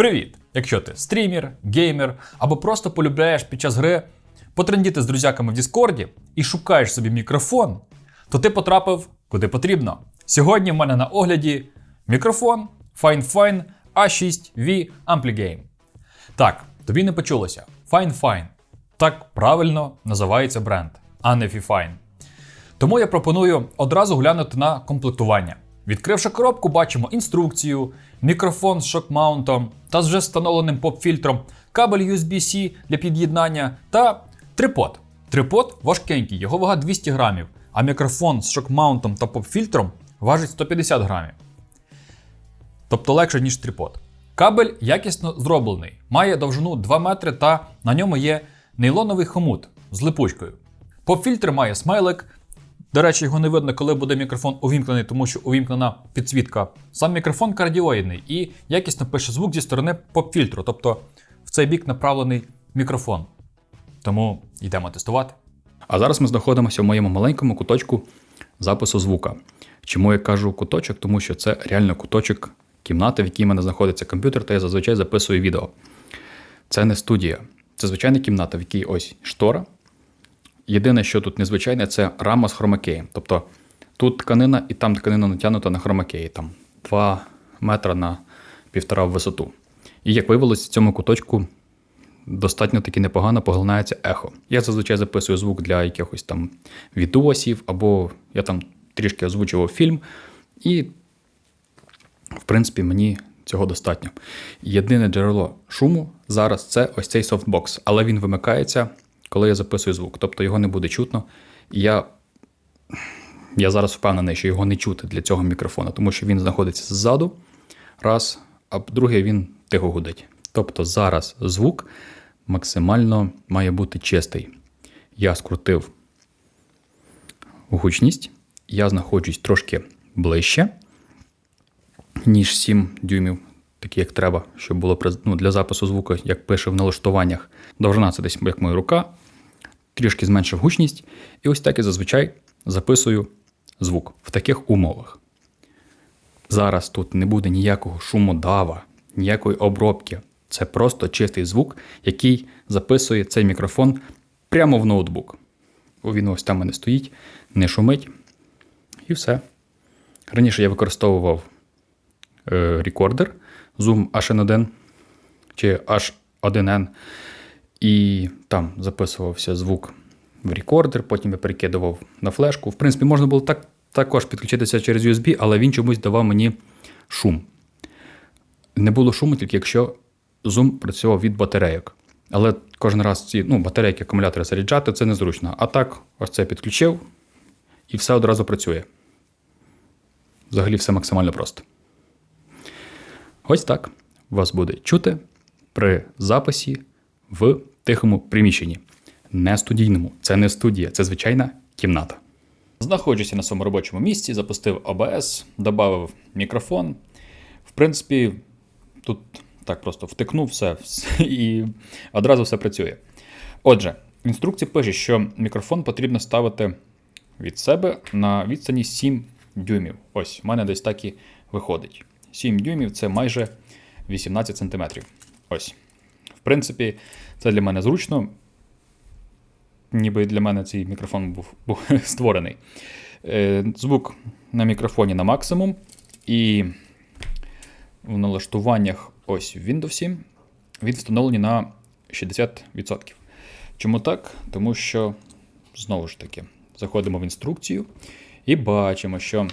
Привіт! Якщо ти стрімер, геймер або просто полюбляєш під час гри потрендіти з друзяками в Діскорді і шукаєш собі мікрофон, то ти потрапив куди потрібно. Сьогодні в мене на огляді мікрофон Fine Fine A6V Ampligame. Так, тобі не почулося. Fine Fine. Так правильно називається бренд, а не Fifine. Тому я пропоную одразу глянути на комплектування. Відкривши коробку, бачимо інструкцію, мікрофон з шок-маунтом та з вже встановленим поп-фільтром, кабель USB-C для під'єднання та трипод. Трипод важкенький, його вага 200 грамів, а мікрофон з шок-маунтом та поп-фільтром важить 150 грамів. Тобто легше, ніж трипод. Кабель якісно зроблений, має довжину 2 метри та на ньому є нейлоновий хомут з липучкою. Поп-фільтр має смайлик. До речі, його не видно, коли буде мікрофон увімкнений, тому що увімкнена підсвітка. Сам мікрофон кардіоїдний і якісно пише звук зі сторони поп-фільтру, тобто в цей бік направлений мікрофон. Тому йдемо тестувати. А зараз ми знаходимося в моєму маленькому куточку запису звука. Чому я кажу куточок? Тому що це реально куточок кімнати, в якій в мене знаходиться комп'ютер, та я зазвичай записую відео. Це не студія, це звичайна кімната, в якій ось штора. Єдине, що тут незвичайне, це рама з хромакеєм. Тобто тут тканина і там тканина натягнута на хромакеї, там 2 метра на півтора в висоту. І як виявилось, в цьому куточку достатньо таки непогано поглинається ехо. Я зазвичай записую звук для якихось там відосів, або я там трішки озвучував фільм, і, в принципі, мені цього достатньо. Єдине джерело шуму зараз це ось цей софтбокс, але він вимикається, коли я записую звук, тобто його не буде чутно. Я, я зараз впевнений, що його не чути для цього мікрофона, тому що він знаходиться ззаду, раз, а друге, він тихо гудить. Тобто зараз звук максимально має бути чистий. Я скрутив гучність, я знаходжусь трошки ближче, ніж 7 дюймів, такі як треба, щоб було ну, для запису звуку, як пише в налаштуваннях. Довжина це десь як моя рука, трішки зменшив гучність, і ось так я зазвичай записую звук в таких умовах. Зараз тут не буде ніякого шумодава, ніякої обробки. Це просто чистий звук, який записує цей мікрофон прямо в ноутбук. Він ось там мене стоїть, не шумить. І все. Раніше я використовував е, рекордер Zoom H1N чи H1N, і там записувався звук в рекордер, потім я перекидував на флешку. В принципі, можна було так, також підключитися через USB, але він чомусь давав мені шум. Не було шуму, тільки якщо Zoom працював від батарейок. Але кожен раз ці ну, батарейки, акумулятори заряджати це незручно. А так, ось це підключив і все одразу працює. Взагалі все максимально просто. Ось так вас буде чути при записі в тихому приміщенні. Не студійному. Це не студія, це звичайна кімната. Знаходжуся на своєму робочому місці, запустив OBS, додав мікрофон. В принципі, тут так просто втикнув все і одразу все працює. Отже, в інструкції пише, що мікрофон потрібно ставити від себе на відстані 7 дюймів. Ось, у мене десь так і виходить. 7 дюймів це майже 18 сантиметрів. Ось. В принципі, це для мене зручно. Ніби для мене цей мікрофон був, був створений. Е, звук на мікрофоні на максимум. І в налаштуваннях ось в Windows він встановлений на 60%. Чому так? Тому що, знову ж таки, заходимо в інструкцію і бачимо, що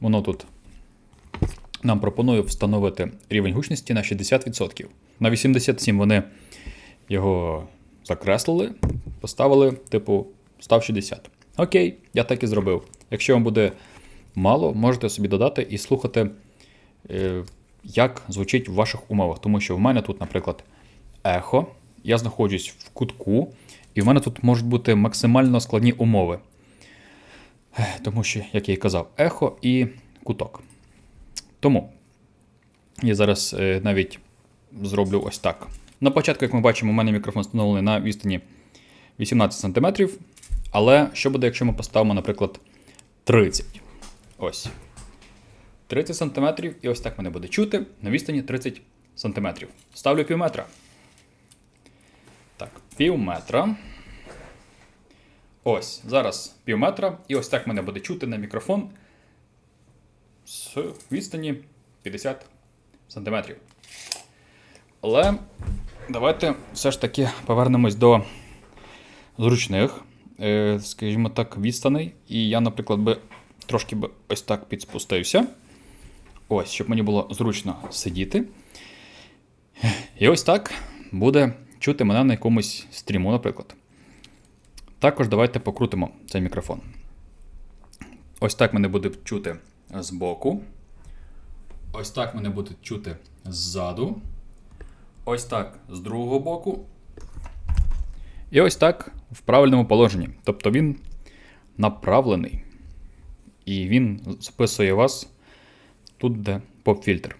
воно тут нам пропонує встановити рівень гучності на 60%. На 87% вони його закреслили, поставили, типу, став 60. Окей, я так і зробив. Якщо вам буде мало, можете собі додати і слухати, е, як звучить в ваших умовах. Тому що в мене тут, наприклад, ехо, я знаходжусь в кутку, і в мене тут можуть бути максимально складні умови. Тому що, як я і казав, ехо і куток. Тому я зараз е, навіть зроблю ось так. На початку, як ми бачимо, у мене мікрофон встановлений на відстані 18 см. Але що буде, якщо ми поставимо, наприклад, 30? Ось. 30 см, і ось так мене буде чути на відстані 30 см. Ставлю пів метра. Так, пів метра. Ось, зараз пів метра, і ось так мене буде чути на мікрофон з відстані 50 см. Але давайте все ж таки повернемось до зручних, е, скажімо так, відстаней. І я, наприклад, би трошки би ось так підспустився. Ось, щоб мені було зручно сидіти. І ось так буде чути мене на якомусь стріму, наприклад. Також давайте покрутимо цей мікрофон. Ось так мене буде чути збоку. Ось так мене буде чути ззаду. Ось так з другого боку. І ось так в правильному положенні. Тобто він направлений. І він записує вас тут, де поп-фільтр.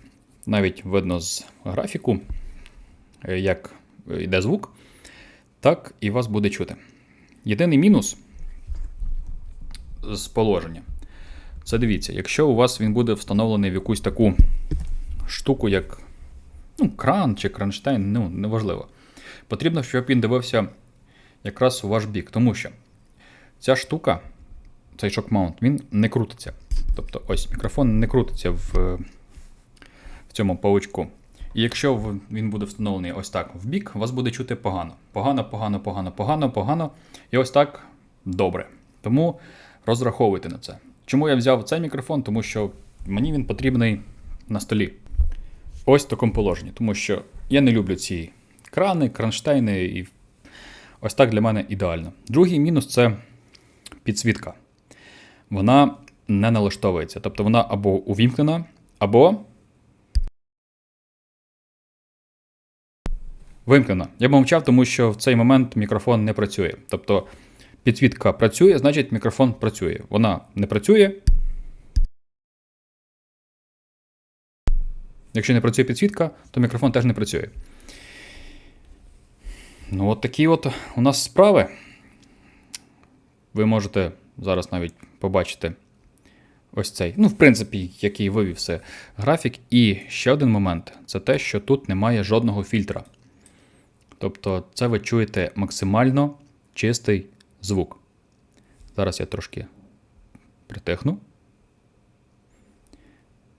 Навіть видно з графіку, е, як йде звук, так і вас буде чути. Єдиний мінус з положення. Це дивіться, якщо у вас він буде встановлений в якусь таку штуку, як ну, кран чи кронштейн, ну, неважливо. Потрібно, щоб він дивився якраз у ваш бік, тому що ця штука, цей шок-маунт, він не крутиться. Тобто, ось мікрофон не крутиться в, в цьому паучку. І якщо він буде встановлений ось так в бік, вас буде чути погано. Погано, погано, погано, погано, погано. І ось так добре. Тому розраховуйте на це. Чому я взяв цей мікрофон? Тому що мені він потрібний на столі. Ось в такому положенні. Тому що я не люблю ці крани, кронштейни, і ось так для мене ідеально. Другий мінус це підсвітка. Вона не налаштовується. Тобто вона або увімкнена, або Вимкнено. Я б мовчав, тому що в цей момент мікрофон не працює. Тобто підсвітка працює, значить мікрофон працює. Вона не працює. Якщо не працює підсвітка, то мікрофон теж не працює. Ну, от такі от у нас справи. Ви можете зараз навіть побачити ось цей. Ну, в принципі, який вивів все графік. І ще один момент це те, що тут немає жодного фільтра. Тобто, це ви чуєте максимально чистий звук. Зараз я трошки притихну.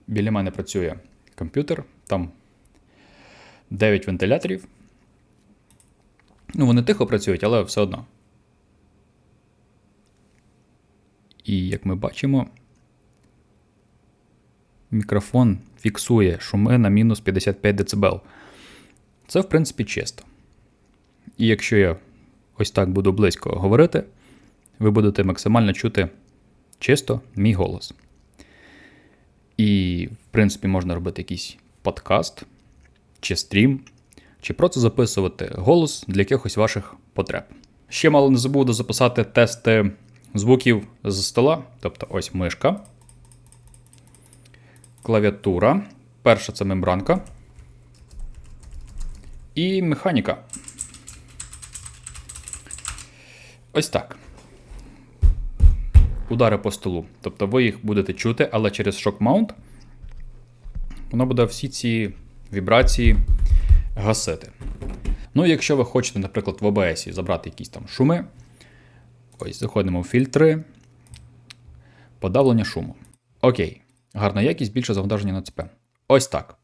Біля мене працює комп'ютер, там 9 вентиляторів. Ну, вони тихо працюють, але все одно. І як ми бачимо, мікрофон фіксує шуми на мінус 55 дБ. Це, в принципі, чисто. І якщо я ось так буду близько говорити, ви будете максимально чути чисто мій голос. І, в принципі, можна робити якийсь подкаст чи стрім, чи просто записувати голос для якихось ваших потреб. Ще мало не забуду записати тести звуків з стола, тобто ось мишка, клавіатура. Перша це мембранка. І механіка. Ось так. Удари по столу. Тобто ви їх будете чути, але через шок-маунт воно буде всі ці вібрації гасити. Ну, якщо ви хочете, наприклад, в OBS забрати якісь там шуми, ось заходимо в фільтри, подавлення шуму. Окей, гарна якість, більше завантаження на ЦП. Ось так.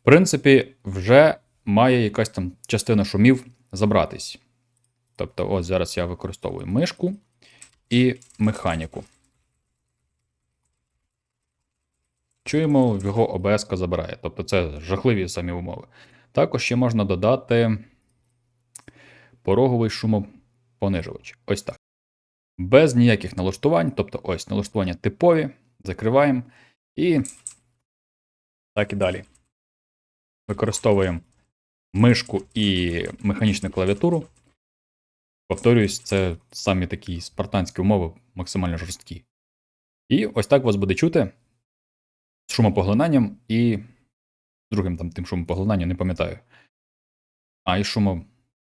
В принципі, вже має якась там частина шумів забратись. Тобто, ось зараз я використовую мишку і механіку. Чуємо, його ОБС забирає. Тобто це жахливі самі умови. Також ще можна додати пороговий шумопонижувач. Ось так. Без ніяких налаштувань, тобто ось налаштування типові, закриваємо і так і далі. Використовуємо мишку і механічну клавіатуру. Повторююсь, це самі такі спартанські умови, максимально жорсткі. І ось так вас буде чути з шумопоглинанням і другим там тим шумопоглинанням, не пам'ятаю. А, і шумо,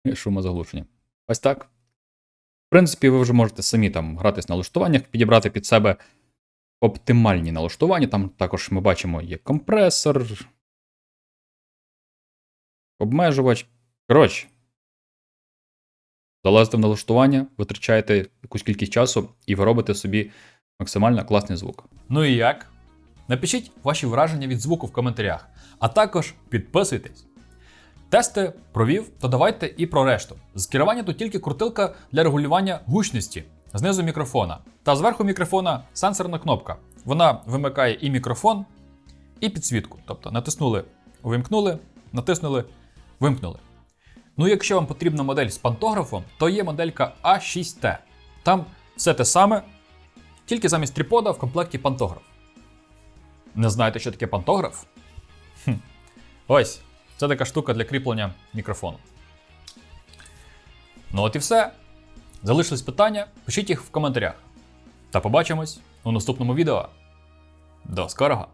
і шумозаглушенням. Ось так. В принципі, ви вже можете самі там гратись на налаштуваннях, підібрати під себе оптимальні налаштування. Там також ми бачимо є компресор, обмежувач. Коротше, залазите в налаштування, витрачаєте якусь кількість часу, і ви робите собі максимально класний звук. Ну і як? Напишіть ваші враження від звуку в коментарях, а також підписуйтесь. Тести провів, то давайте і про решту. З керування тут тільки крутилка для регулювання гучності знизу мікрофона. Та зверху мікрофона сенсорна кнопка. Вона вимикає і мікрофон, і підсвітку. Тобто натиснули, увімкнули, натиснули, вимкнули. Ну, якщо вам потрібна модель з пантографом, то є моделька A6T. Там все те саме, тільки замість трипода в комплекті пантограф. Не знаєте, що таке пантограф? Хм. Ось, це така штука для кріплення мікрофону. Ну от і все. Залишились питання, пишіть їх в коментарях. Та побачимось у наступному відео. До скорого!